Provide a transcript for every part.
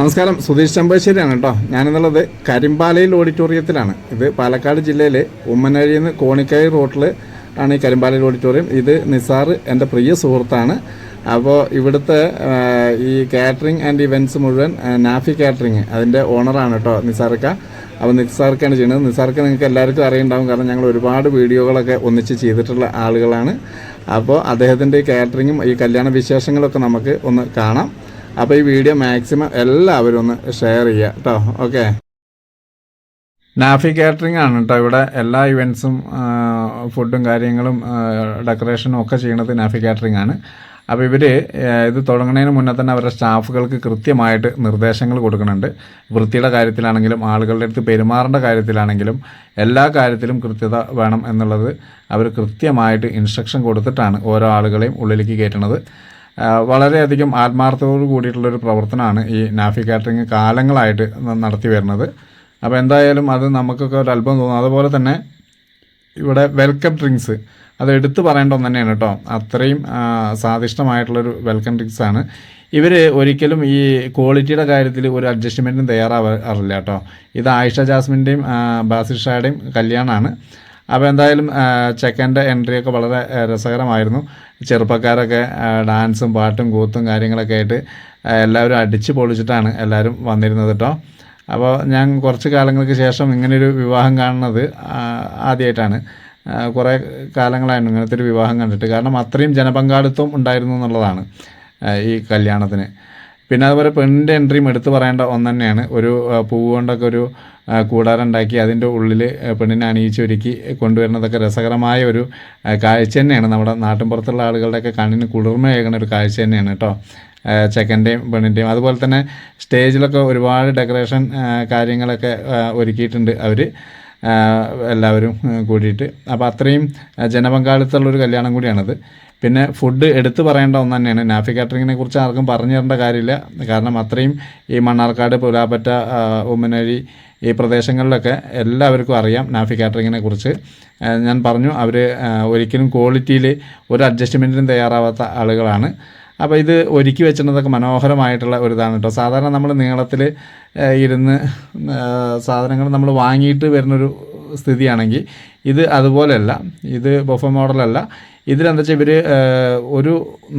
നമസ്കാരം. സുധീഷ് ചമ്പശ്ശേരിയാണ് കേട്ടോ. ഞാനെന്നുള്ളത് കരിമ്പാലയിൽ ഓഡിറ്റോറിയത്തിലാണ്. ഇത് പാലക്കാട് ജില്ലയിലെ ഉമ്മനഴിയിൽ നിന്ന് കോണിക്കായി റോട്ടിൽ ആണ് ഈ കരിമ്പാലയിൽ ഓഡിറ്റോറിയം. ഇത് നിസാർ എന്റെ പ്രിയ സുഹൃത്താണ്. അപ്പോൾ ഇവിടുത്തെ ഈ കാറ്ററിംഗ് ആൻഡ് ഇവന്റ്സ് മുഴുവൻ നാഫി കാറ്ററിംഗ് അതിന്റെ ഓണറാണ് കേട്ടോ നിസാർക്ക. അപ്പോൾ നിസാർക്കാണ് ചെയ്യുന്നത്. നിസാർക്ക് നിങ്ങൾക്ക് എല്ലാവർക്കും അറിയുണ്ടാവും. കാരണം ഞങ്ങൾ ഒരുപാട് വീഡിയോകളൊക്കെ ഒന്നിച്ച് ചെയ്തിട്ടുള്ള ആളുകളാണ്. അപ്പോൾ അദ്ദേഹത്തിന്റെ ഈ കാറ്ററിങ്ങും ഈ കല്യാണ വിശേഷങ്ങളൊക്കെ നമുക്ക് ഒന്ന് കാണാം. അപ്പോൾ ഈ വീഡിയോ മാക്സിമം എല്ലാവരും ഒന്ന് ഷെയർ ചെയ്യുക കേട്ടോ ഓക്കെ നാഫി കാറ്ററിംഗ് ആണ് കേട്ടോ ഇവിടെ എല്ലാ ഇവന്റ്സും ഫുഡും കാര്യങ്ങളും ഡെക്കറേഷനും ഒക്കെ ചെയ്യണത് നാഫി കാറ്ററിംഗ് ആണ്. അപ്പോൾ ഇവർ ഇത് തുടങ്ങുന്നതിന് മുന്നേ തന്നെ അവരുടെ സ്റ്റാഫുകൾക്ക് കൃത്യമായിട്ട് നിർദ്ദേശങ്ങൾ കൊടുക്കുന്നുണ്ട്. വൃത്തിയുടെ കാര്യത്തിലാണെങ്കിലും ആളുകളുടെ അടുത്ത് പെരുമാറേണ്ട കാര്യത്തിലാണെങ്കിലും എല്ലാ കാര്യത്തിലും കൃത്യത വേണം എന്നുള്ളത് അവർ കൃത്യമായിട്ട് ഇൻസ്ട്രക്ഷൻ കൊടുത്തിട്ടാണ് ഓരോ ആളുകളെയും ഉള്ളിലേക്ക് കയറ്റുന്നത്. വളരെയധികം ആത്മാർത്ഥതയോട് കൂടിയിട്ടുള്ളൊരു പ്രവർത്തനമാണ് ഈ നാഫി കാറ്ററിങ് കാലങ്ങളായിട്ട് നടത്തി വരുന്നത്. അപ്പോൾ എന്തായാലും അത് നമുക്കൊക്കെ ഒരു അത്ഭുതം തോന്നും. അതുപോലെ തന്നെ ഇവിടെ വെൽക്കം ഡ്രിങ്ക്സ് അത് എടുത്തു പറയേണ്ട ഒന്ന് തന്നെയാണ് കേട്ടോ. അത്രയും സ്വാദിഷ്ടമായിട്ടുള്ളൊരു വെൽക്കം ഡ്രിങ്ക്സ് ആണ്. ഇവർ ഒരിക്കലും ഈ ക്വാളിറ്റിയുടെ കാര്യത്തിൽ ഒരു അഡ്ജസ്റ്റ്മെന്റും തയ്യാറാവാറില്ല കേട്ടോ. ഇത് ആയിഷ ജാസ്മിന്റെയും ബാസിർ ഷായുടെയും കല്യാണമാണ്. അപ്പോൾ എന്തായാലും ചെക്കന്റെ എൻട്രിയൊക്കെ വളരെ രസകരമായിരുന്നു. ചെറുപ്പക്കാരൊക്കെ ഡാൻസും പാട്ടും കൂത്തും കാര്യങ്ങളൊക്കെ ആയിട്ട് എല്ലാവരും അടിച്ച് പൊളിച്ചിട്ടാണ് എല്ലാവരും വന്നിരുന്നത് കേട്ടോ അപ്പോൾ ഞാൻ കുറച്ച് കാലങ്ങൾക്ക് ശേഷം ഇങ്ങനെയൊരു വിവാഹം കാണുന്നത് ആദ്യമായിട്ടാണ് കുറേ കാലങ്ങളായിരുന്നു ഇങ്ങനത്തെ ഒരു വിവാഹം കണ്ടിട്ട്. കാരണം അത്രയും ജനപങ്കാളിത്തം ഉണ്ടായിരുന്നു എന്നുള്ളതാണ് ഈ കല്യാണത്തിന്. പിന്നെ അതുപോലെ പെണ്ണിന്റെ എൻട്രിയും എടുത്തു പറയേണ്ട ഒന്ന് തന്നെയാണ്. ഒരു പൂവ് കൊണ്ടൊക്കെ ഒരു ഉണ്ടാക്കി അതിന്റെ ഉള്ളിൽ പെണ്ണിനെ അണിയിച്ചൊരുക്കി കൊണ്ടുവരുന്നതൊക്കെ രസകരമായ ഒരു കാഴ്ച തന്നെയാണ്. നമ്മുടെ നാട്ടിൻപുറത്തുള്ള ആളുകളുടെയൊക്കെ കണ്ണിന് കുളിർമയേകുന്ന ഒരു കാഴ്ച തന്നെയാണ് കേട്ടോ. ചെക്കന്റെയും പെണ്ണിന്റെയും അതുപോലെ തന്നെ സ്റ്റേജിലൊക്കെ ഒരുപാട് ഡെക്കറേഷൻ കാര്യങ്ങളൊക്കെ ഒരുക്കിയിട്ടുണ്ട് അവർ എല്ലാവരും കൂടിയിട്ട്. അപ്പോൾ അത്രയും ജനപങ്കാളിത്തമുള്ളൊരു കല്യാണം കൂടിയാണത്. പിന്നെ ഫുഡ് എടുത്തു പറയേണ്ട ഒന്ന് തന്നെയാണ്. നാഫി കാറ്ററിങ്ങിനെ കുറിച്ച് ആർക്കും പറഞ്ഞു തരേണ്ട കാര്യമില്ല. കാരണം അത്രയും ഈ മണ്ണാർക്കാട് പുലാപ്പറ്റ ഉമ്മനഴി ഈ പ്രദേശങ്ങളിലൊക്കെ എല്ലാവർക്കും അറിയാം നാഫി കാറ്ററിങ്ങിനെ കുറിച്ച്. ഞാൻ പറഞ്ഞു അവർ ഒരിക്കലും ക്വാളിറ്റിയിൽ ഒരു അഡ്ജസ്റ്റ്മെന്റിനും തയ്യാറാവാത്ത ആളുകളാണ്. അപ്പോൾ ഇത് ഒരുക്കി വെച്ചിരുന്നതൊക്കെ മനോഹരമായിട്ടുള്ള ഒരു ഇതാണ് കേട്ടോ. സാധാരണ നമ്മൾ നീളത്തിൽ ഇരുന്ന് സാധനങ്ങൾ നമ്മൾ വാങ്ങിയിട്ട് വരുന്നൊരു സ്ഥിതിയാണെങ്കിൽ ഇത് അതുപോലെയല്ല ഇത് ബൊഫ മോഡലല്ല ഇതിലെന്താ വെച്ചാൽ ഇവർ ഒരു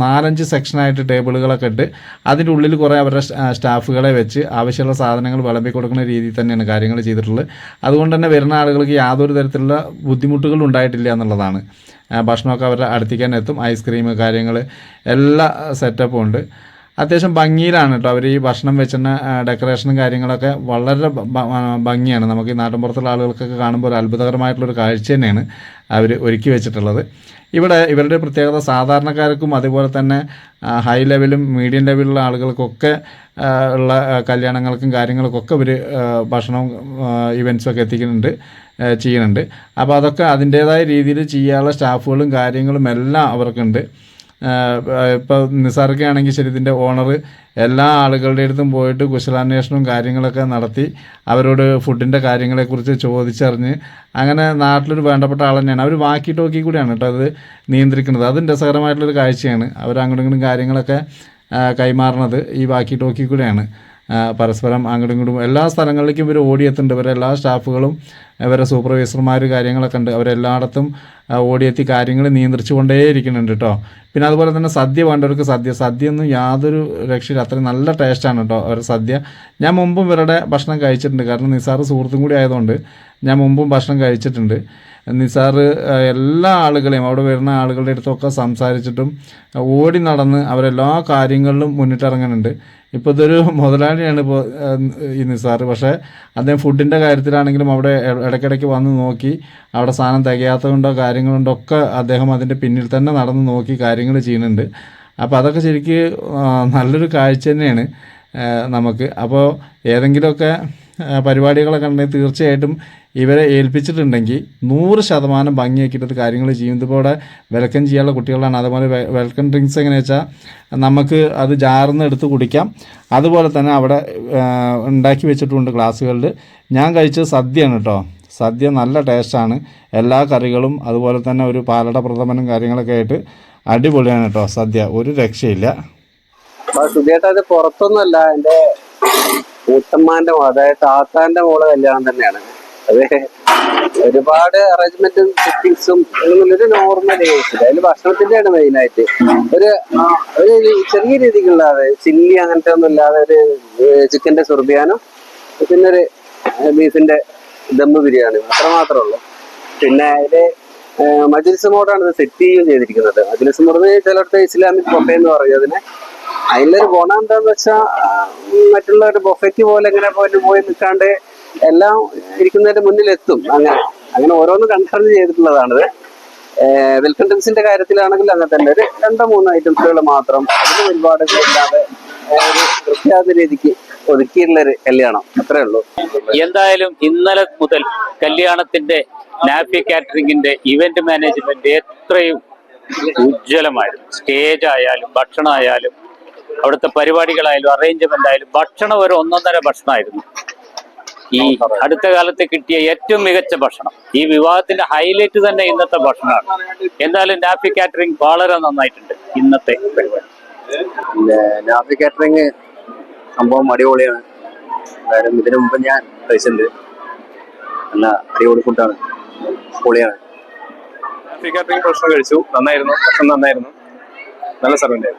നാലഞ്ച് സെക്ഷനായിട്ട് ടേബിളുകളൊക്കെ ഇട്ട് അതിന്റെ ഉള്ളിൽ കുറേ അവരുടെ സ്റ്റാഫുകളെ വെച്ച് ആവശ്യമുള്ള സാധനങ്ങൾ വിളമ്പി കൊടുക്കുന്ന രീതിയിൽ തന്നെയാണ് കാര്യങ്ങൾ ചെയ്തിട്ടുള്ളത്. അതുകൊണ്ട് തന്നെ വരുന്ന ആളുകൾക്ക് യാതൊരു തരത്തിലുള്ള ബുദ്ധിമുട്ടുകളും ഉണ്ടായിട്ടില്ല എന്നുള്ളതാണ്. ഭക്ഷണമൊക്കെ അവരുടെ അടുത്തേക്ക് എത്തും ഐസ്ക്രീം കാര്യങ്ങൾ എല്ലാ സെറ്റപ്പും ഉണ്ട്. അത്യാവശ്യം ഭംഗിയിലാണ് കേട്ടോ അവർ ഈ ഭക്ഷണം വെച്ചിരുന്ന ഡെക്കറേഷനും കാര്യങ്ങളൊക്കെ വളരെ ഭംഗിയാണ്. നമുക്ക് ഈ നാട്ടിൻപുറത്തുള്ള ആളുകൾക്കൊക്കെ കാണുമ്പോൾ ഒരു അത്ഭുതകരമായിട്ടുള്ളൊരു കാഴ്ച തന്നെയാണ് അവർ ഒരുക്കി വെച്ചിട്ടുള്ളത്. ഇവിടെ ഇവരുടെ പ്രത്യേകത സാധാരണക്കാർക്കും അതുപോലെ തന്നെ ഹൈ ലെവലും മീഡിയം ലെവലിലുള്ള ആളുകൾക്കൊക്കെ ഉള്ള കല്യാണങ്ങൾക്കും കാര്യങ്ങൾക്കൊക്കെ ഇവർ ഭക്ഷണവും ഇവന്റ്സൊക്കെ എത്തിക്കുന്നുണ്ട് ചെയ്യുന്നുണ്ട്. അപ്പോൾ അതൊക്കെ അതിന്റേതായ രീതിയിൽ ചെയ്യാനുള്ള സ്റ്റാഫുകളും കാര്യങ്ങളും എല്ലാം അവർക്കുണ്ട്. ഇപ്പോൾ നിസാർക്കാണെങ്കിൽ ശരി ഇതിന്റെ ഓണർ എല്ലാ ആളുകളുടെ അടുത്തും പോയിട്ട് കുശലാന്വേഷണവും കാര്യങ്ങളൊക്കെ നടത്തി അവരോട് ഫുഡിന്റെ കാര്യങ്ങളെക്കുറിച്ച് ചോദിച്ചറിഞ്ഞ് അങ്ങനെ നാട്ടിലൊരു വേണ്ടപ്പെട്ട ആൾ തന്നെയാണ്. അവർ വാക്കി ടോക്കി കൂടിയാണ് കേട്ടോ അത് നിയന്ത്രിക്കുന്നത്. അതും രസകരമായിട്ടുള്ളൊരു കാഴ്ചയാണ്. അവർ അങ്ങോട്ടും ഇങ്ങോട്ടും കാര്യങ്ങളൊക്കെ കൈമാറുന്നത് ഈ വാക്കി ടോക്കി കൂടിയാണ്. പരസ്പരം അങ്ങോട്ടും ഇങ്ങോട്ടും എല്ലാ സ്ഥലങ്ങളിലേക്കും ഇവർ ഓടിയെത്തുന്നുണ്ട്. ഇവരെ എല്ലാ സ്റ്റാഫുകളും ഇവരെ സൂപ്പർവൈസർമാർ കാര്യങ്ങളൊക്കെ ഉണ്ട്. അവരെല്ലായിടത്തും ഓടിയെത്തി കാര്യങ്ങൾ നിയന്ത്രിച്ചു കൊണ്ടേയിരിക്കുന്നുണ്ട് കേട്ടോ പിന്നെ അതുപോലെ തന്നെ സദ്യ വേണ്ടവർക്ക് സദ്യ. സദ്യ ഒന്നും യാതൊരു രക്ഷയില്ല. അത്രയും നല്ല ടേസ്റ്റാണ് കേട്ടോ അവരുടെ സദ്യ. ഞാൻ മുമ്പും ഇവരുടെ ഭക്ഷണം കഴിച്ചിട്ടുണ്ട്. കാരണം നിസാറ് സുഹൃത്തും കൂടി ആയതുകൊണ്ട് ഞാൻ മുമ്പും ഭക്ഷണം കഴിച്ചിട്ടുണ്ട്. നിസാർ എല്ലാ ആളുകളെയും അവിടെ വരുന്ന ആളുകളുടെ അടുത്തൊക്കെ സംസാരിച്ചിട്ടും ഓടി നടന്ന് അവരെല്ലാ കാര്യങ്ങളിലും മുന്നിട്ടിറങ്ങുന്നുണ്ട്. ഇപ്പോൾ ഇതൊരു മുതലാളിയാണ് ഇപ്പോൾ ഈ നിസാർ പക്ഷേ അദ്ദേഹം ഫുഡിന്റെ കാര്യത്തിലാണെങ്കിലും അവിടെ ഇടയ്ക്കിടയ്ക്ക് വന്ന് നോക്കി അവിടെ സാധനം തികയാത്തതുകൊണ്ടോ കാര്യങ്ങളുണ്ടോ ഒക്കെ അദ്ദേഹം അതിന്റെ പിന്നിൽ തന്നെ നടന്ന് നോക്കി കാര്യങ്ങൾ ചെയ്യുന്നുണ്ട്. അപ്പോൾ അതൊക്കെ ശരിക്ക് നല്ലൊരു കാഴ്ച തന്നെയാണ് നമുക്ക്. അപ്പോൾ ഏതെങ്കിലുമൊക്കെ പരിപാടികളൊക്കെ ഉണ്ടെങ്കിൽ തീർച്ചയായിട്ടും ഇവരെ ഏൽപ്പിച്ചിട്ടുണ്ടെങ്കിൽ നൂറ് ശതമാനം ഭംഗിയാക്കിയിട്ട് കാര്യങ്ങൾ ചെയ്യും. ഇവിടെ വെൽക്കം ചെയ്യാനുള്ള കുട്ടികളാണ്. അതുപോലെ വെൽക്കം ഡ്രിങ്ക്സ് എങ്ങനെ വെച്ചാൽ നമുക്ക് അത് ജാർന്ന് എടുത്ത് കുടിക്കാം. അതുപോലെ തന്നെ അവിടെ ഉണ്ടാക്കി വെച്ചിട്ടുണ്ട് ക്ലാസ്സുകളിൽ ഞാൻ കഴിച്ചത് സദ്യയാണ് കേട്ടോ. സദ്യ നല്ല ടേസ്റ്റാണ്. എല്ലാ കറികളും അതുപോലെ തന്നെ ഒരു പാലട പ്രഥമനും കാര്യങ്ങളൊക്കെ ആയിട്ട് അടിപൊളിയാണ് കേട്ടോ സദ്യ. ഒരു രക്ഷയില്ല. സുധിയേട്ടാ ഇത് പുറത്തൊന്നുമല്ല. എന്റെ മൂത്തമ്മാന്റെ മോൾ അതായത് താത്താന്റെ മോളെ കല്യാണം തന്നെയാണ്. അത് ഒരുപാട് അറേഞ്ച്മെന്റും സെറ്റിങ്സും ഒരു നോർമൽ കേസ് അതിൽ മെയിൻ ആയിട്ട്. ഒരു ഒരു ചെറിയ രീതിക്കുള്ള ചില്ലി അങ്ങനത്തെ ഒന്നും ഇല്ലാതെ ഒരു ചിക്കന്റെ സുർബിയാനും പിന്നെ ഒരു ബീഫിന്റെ ദമ്മ് ബിരിയാണി അത്ര മാത്രമേ ഉള്ളൂ. പിന്നെ അതിൽ മജിൽസ് മോഡാണ് ഇത് സെറ്റ് ചെയ്യുകയും ചെയ്തിരിക്കുന്നത്. മജിൽസ് മോഡ് ചിലടത്ത് ഇസ്ലാമിക് ബൊഫെ എന്ന് പറയും അതിനെ. അതിലൊരു ഗുണം എന്താന്ന് വെച്ചാൽ മറ്റുള്ള ഒരു ബൊഫയ്ക്ക് പോലെ ഇങ്ങനെ പോയിട്ട് പോയി നിൽക്കാണ്ട് എല്ലാം ഇരിക്കുന്നതിന്റെ മുന്നിൽ എത്തും അങ്ങനെ അങ്ങനെ ഓരോന്ന് കൺസേൺ ചെയ്തിട്ടുള്ളതാണിത്. വെൽക്കം ഡ്രിങ്ക്സിന്റെ കാര്യത്തിലാണെങ്കിൽ അങ്ങനെ തന്നെ. ഒരു രണ്ടോ മൂന്നോ ഐറ്റംസുകൾ മാത്രം. അതിന് ഒരുപാട് ഇല്ലാതെ ഒരു വൃത്തിയാത്ത രീതിക്ക് ഒതുക്കിയിട്ടുള്ള ഒരു കല്യാണം. അത്രേ ഉള്ളൂ. എന്തായാലും ഇന്നലെ മുതൽ കല്യാണത്തിന്റെ നാപ്പി കാറ്ററിംഗിന്റെ ഇവന്റ് മാനേജ്മെന്റ് എത്രയും ഉജ്ജ്വലമായിരുന്നു. സ്റ്റേജ് ആയാലും ഭക്ഷണമായാലും അവിടുത്തെ പരിപാടികളായാലും അറേഞ്ച്മെന്റ് ആയാലും ഭക്ഷണം ഒരു ഒന്നൊന്നര ഭക്ഷണമായിരുന്നു. ഈ അടുത്ത കാലത്ത് കിട്ടിയ ഏറ്റവും മികച്ച ഭക്ഷണം. ഈ വിവാഹത്തിന്റെ ഹൈലൈറ്റ് തന്നെ ഇന്നത്തെ ഭക്ഷണമാണ്. എന്തായാലും നാപ്പി കാറ്ററിംഗ് വളരെ നന്നായിട്ടുണ്ട് ഇന്നത്തെ പരിപാടി. പിന്നെ നാഫി കാറ്ററിങ് സംഭവം അടിപൊളിയാണ്. എന്തായാലും ഇതിനു മുമ്പ് ഞാൻ കഴിച്ചിട്ടുണ്ട്. നല്ല അടിപൊളി ഫുഡാണ് പൊളിയാണ് കാറ്ററിംഗ് ഭക്ഷണം കഴിച്ചു. നന്നായിരുന്നു. ഭക്ഷണം നന്നായിരുന്നു. നല്ല സർവന്റ്